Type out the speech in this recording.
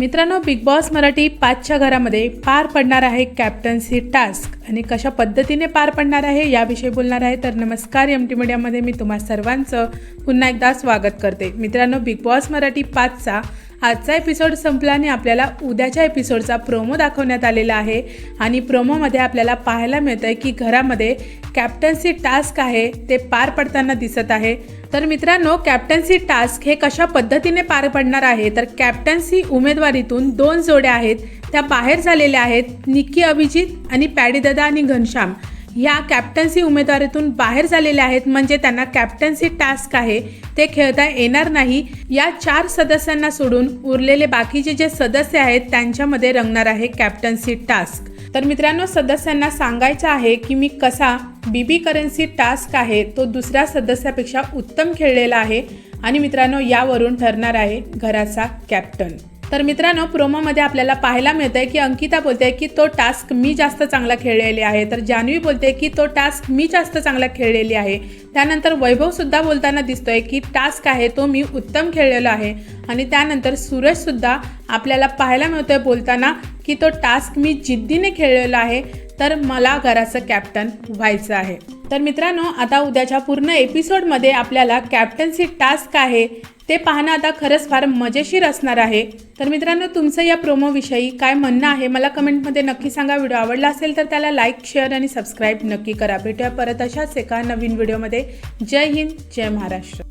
मित्रांनो big boss Marathi पाचच्या घरामध्ये पार पडणार आहे कॅप्टन्सी टास्क आणि कशा पद्धतीने पार पडणार आहे याविषयी बोलणार आहे तर नमस्कार एम टी मीडियामध्ये मी तुम्हा सर्वांचं पुन्हा एकदा स्वागत करते. मित्रांनो बिग बॉस मराठी पाचचा आजचा एपिसोड संपला आणि आपल्याला उद्याच्या एपिसोडचा प्रोमो दाखवण्यात आलेला आहे. आणि प्रोमोमध्ये आपल्याला पाहायला मिळतं आहे की घरामध्ये कॅप्टन्सी टास्क आहे ते पार पडताना दिसत आहे. तर मित्रांनो कॅप्टन्सी टास्क हे कशा पद्धतीने पार पडणार आहे? तर कॅप्टन्सी उमेदवारीतून दोन जोड्या आहेत. त्या बाहेर झालेल्या आहेत निक्की अभिजित आणि पॅडीदादा आणि घनश्याम. ह्या कॅप्टन्सी उमेदवारीतून बाहेर झालेल्या आहेत. म्हणजे त्यांना कॅप्टन्सी टास्क आहे. ते खेळता येणार नाही. या चार सदस्यांना सोडून उरलेले बाकीचे जे सदस्य आहेत त्यांच्यामध्ये रंगणार आहे कॅप्टन्सी टास्क तर मित्रांनो सदस्यांना सांगायचं आहे की मी कसा बीबी करन्सी टास्क आहे तो दुसऱ्या सदस्यापेक्षा उत्तम खेळलेला आहे. आणि मित्रांनो यावरून ठरणार आहे घराचा कॅप्टन तर मित्रांनो प्रोमोमध्ये आपल्याला पाहायला मिळत आहे की अंकिता बोलते की तो टास्क मी जास्त चांगला खेळलेली आहे. तर जान्हवी बोलते की तो टास्क मी जास्त चांगला खेळलेली आहे. त्यानंतर वैभवसुद्धा बोलताना दिसतोय की टास्क आहे तो मी उत्तम खेळलेलो आहे. आणि त्यानंतर सूरजसुद्धा आपल्याला पाहायला मिळतोय बोलताना की तो टास्क मी जिद्दीने खेळलेला आहे. तर मला घराचं कॅप्टन व्हायचं आहे. तर मित्रांनो आता उद्याच्या पूर्ण एपिसोडमध्ये आपल्याला कॅप्टन्सी टास्क आहे. ते पाहणं आता खरंच फार मजेशीर असणार आहे. तर मित्रांनो तुमचं या प्रोमोविषयी काय म्हणणं आहे मला कमेंटमध्ये नक्की सांगा. व्हिडिओ आवडला असेल तर त्याला लाईक शेअर आणि सबस्क्राईब नक्की करा. भेटूया परत अशाच एका नवीन व्हिडिओमध्ये. जय हिंद जय महाराष्ट्र.